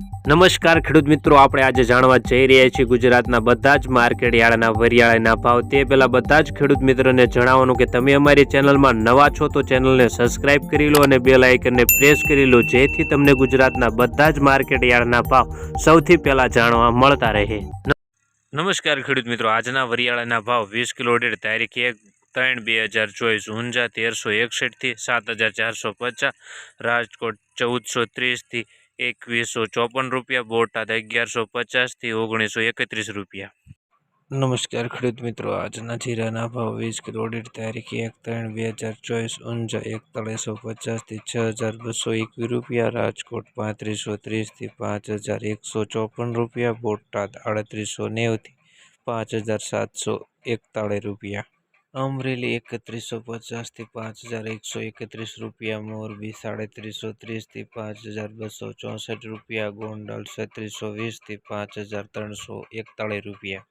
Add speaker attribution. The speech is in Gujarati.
Speaker 1: નમસ્કાર ખેડૂત મિત્રો, આપણે આજે જાણવા જઈ રહ્યા છીએ ગુજરાતના બધા જ માર્કેટ યાર્ડના વરિયાળાના ભાવ. તે પહેલાં બધા જ ખેડૂત મિત્રોને જણાવવાનું કે તમે અમારી ચેનલમાં નવા છો તો ચેનલને સબસ્ક્રાઇબ કરી લો અને બેલ આઇકનને પ્રેસ કરી લો, જેથી તમને ગુજરાતના બધા જ માર્કેટ યાર્ડના ભાવ સૌથી પહેલાં જાણવા મળતા રહે. નમસ્કાર ખેડૂત મિત્રો, આજના વરિયાળાના ભાવ વીસ કિલો દીઠ તારીખ એક ત્રણ બે હજાર ચોવીસ, ઊંઝા તેરસો એકસઠથી સાત હજાર ચારસો પચાસ, રાજકોટ ચૌદસો ત્રીસથી એકવીસો ચોપન રૂપિયા બોટાદ અગિયારસો પચાસથી ઓગણીસો એકત્રીસ રૂપિયા. નમસ્કાર ખેડૂત મિત્રો, આજના જીરાના ભાવ વીસ કિલો દીઠ તારીખ એક ત્રણ બે હજાર ચોવીસ, ઊંઝા એકતાળીસો પચાસથી છ હજાર બસો એકવીસ રૂપિયા, રાજકોટ પાંત્રીસો ત્રીસથી પાંચ હજાર એકસો ચોપન રૂપિયા, બોટાદ આડત્રીસો નેવથી પાંચ હજાર સાતસો એકતાળીસ રૂપિયા. અમરેલી એકત્રીસો પચાસથી પાંચ હજાર એકસો એકત્રીસ રૂપિયા, મોરબી સાડત્રીસો ત્રીસથી પાંચ હજાર બસો ચોસઠ રૂપિયા, ગોંડલ છત્રીસો વીસથી પાંચ હજાર ત્રણસો એકતાળીસ રૂપિયા.